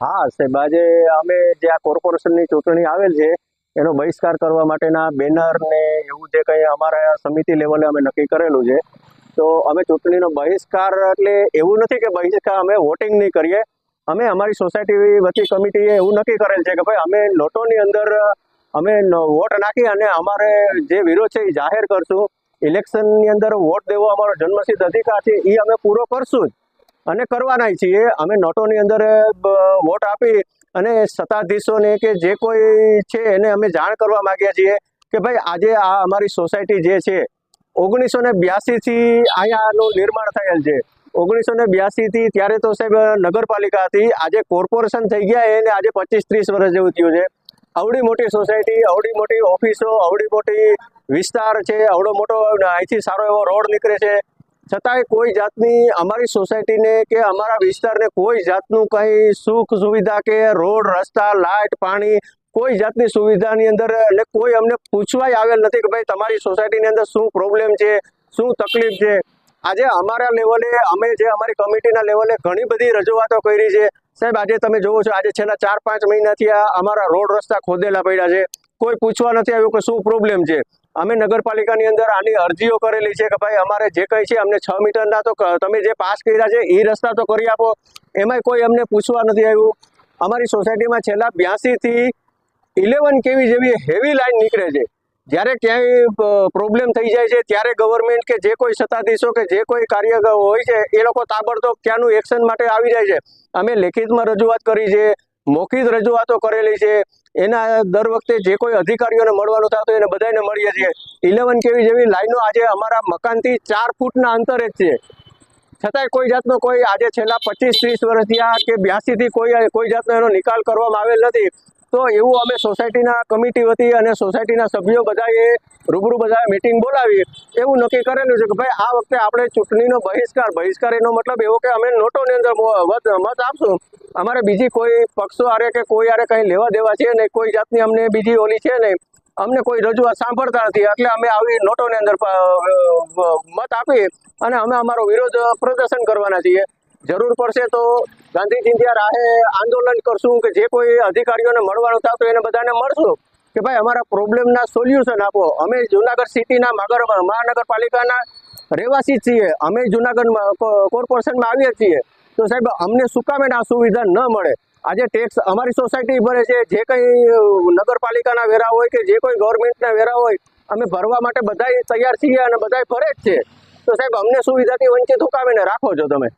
હા, સાહેબ, આજે અમે જે આ કોર્પોરેશનની ચૂંટણી આવેલ છે, એનો બહિષ્કાર કરવા માટેના બેનર ને એવું જે કંઈ અમારા સમિતિ લેવલે અમે નક્કી કરેલું છે, તો અમે ચૂંટણીનો બહિષ્કાર એટલે એવું નથી કે બહિષ્કાર અમે વોટિંગ નહીં કરીએ. અમે અમારી સોસાયટી વતી કમિટીએ એવું નક્કી કરેલ છે કે ભાઈ અમે નોટોની અંદર અમે વોટ નાખી અને અમારે જે વિરોધ છે એ જાહેર કરશું. ઇલેક્શનની અંદર વોટ દેવો અમારો જન્મસિદ્ધ અધિકાર છે, એ અમે પૂરો કરશું જ. અને કરવાના છીએ. અમે નોટોની અંદર વોટ આપી અને સત્તાધીશોને કે જે કોઈ છે એને અમે જાણ કરવા માંગીએ છીએ કે ભાઈ, આજે આ અમારી સોસાયટી જે છે, ઓગણીસો ને બ્યાસીથી અહીંયાનું નિર્માણ થયેલ છે. ઓગણીસો ને બ્યાસીથી ત્યારે તો સાહેબ, નગરપાલિકા હતી. આજે કોર્પોરેશન થઈ ગયા, એને આજે પચીસ ત્રીસ વર્ષ જેવું થયું છે. આવડી મોટી સોસાયટી, આવડી મોટી ઓફિસો, આવડી મોટી વિસ્તાર છે, આવડો મોટો અહીંથી સારો એવો રોડ નીકળે છે. છતાંય કોઈ જાતની અમારી સોસાયટીને કે અમારા વિસ્તારને કોઈ જાતનું કંઈ સુખ સુવિધા કે રોડ, રસ્તા, લાઇટ, પાણી, કોઈ જાતની સુવિધાની અંદર એટલે કોઈ અમને પૂછવાય આવેલ નથી કે ભાઈ તમારી સોસાયટીની અંદર શું પ્રોબ્લેમ છે, શું તકલીફ છે. આજે અમારા લેવલે, અમે જે અમારી કમિટીના લેવલે ઘણી બધી રજૂઆતો કરી છે. સાહેબ, આજે તમે જોવો છો, આજે છેલ્લા ચાર પાંચ મહિનાથી આ અમારા રોડ રસ્તા ખોદેલા પડ્યા છે. કોઈ પૂછવા નથી આવ્યું કે શું પ્રોબ્લેમ છે. અમે નગરપાલિકાની અંદર આની અરજીઓ કરેલી છે કે ભાઈ અમારે જે કંઈ છે અમને છ મીટરના તો તમે જે પાસ કર્યા છે એ રસ્તા તો કરી આપો. એમાંય કોઈ અમને પૂછવા નથી આવ્યું. અમારી સોસાયટીમાં છેલ્લા બ્યાસીથી ઇલેવન કેવી જેવી હેવી લાઈન નીકળે છે. જ્યારે ક્યાંય પ્રોબ્લેમ થઈ જાય છે, ત્યારે ગવર્મેન્ટ કે જે કોઈ સત્તાધીશો કે જે કોઈ કાર્ય હોય છે, એ લોકો તાબડતોબ ત્યાંનું એક્શન માટે આવી જાય છે. અમે લેખિતમાં રજૂઆત કરી છે. મૌખિક રજૂઆતો કરેલી છે. એના દર વખતે જે કોઈ અધિકારીઓને મળવાનું થતું એને બધાને મળીએ છીએ. ઇલેવન કેવી જેવી લાઈનો આજે અમારા મકાનથી ચાર ફૂટના અંતરે જ છે. છતાંય કોઈ જાતનો કોઈ આજે છેલ્લા પચીસ, ત્રીસ વર્ષથી આ કે બ્યાસીથી કોઈ કોઈ જાતનો એનો નિકાલ કરવામાં આવેલ નથી. તો એવું અમે સોસાયટીના કમિટી વતી અને સોસાયટીના સભ્યો બધાએ રૂબરૂ બધા મિટિંગ બોલાવી એવું નક્કી કરેલું છે કે ભાઈ, આ વખતે આપણે ચૂંટણીનો બહિષ્કાર બહિષ્કાર એનો મતલબ એવો કે અમે નોટોની અંદર મત મત આપશું. અમારે બીજી કોઈ પક્ષો આરે કે કોઈ આરે કંઈ લેવા દેવા છે નહીં, કોઈ જાતની અમને બીજી ઓલી છે નહીં. અમને કોઈ રજૂઆત સાંભળતા નથી, એટલે અમે આવી નોટોની અંદર મત આપી અને અમે અમારો વિરોધ પ્રદર્શન કરવાના છીએ. જરૂર પડશે તો ગાંધીજી રાહે આંદોલન કરશું કે જે કોઈ અધિકારીઓને મળવાનું થતું એને બધાને મળશું. કે ભાઈ, અમારા પ્રોબ્લેમના સોલ્યુશન આપો. અમે જુનાગઢ સિટીના મગર મહાનગરપાલિકાના રહેવાસી છીએ. અમે જુનાગઢ કોર્પોરેશનમાં આવીએ છીએ. તો સાહેબ, અમને શું કામ એને આ સુવિધા ન મળે? આજે ટેક્સ અમારી સોસાયટી ભરે છે. જે કંઈ નગરપાલિકાના વેરા હોય કે જે કોઈ ગવર્મેન્ટના વેરા હોય, અમે ભરવા માટે બધાય તૈયાર છીએ અને બધાય ભરે જ છે. તો સાહેબ, અમને સુવિધાથી વંચિત હુકાવીને રાખો છો તમે?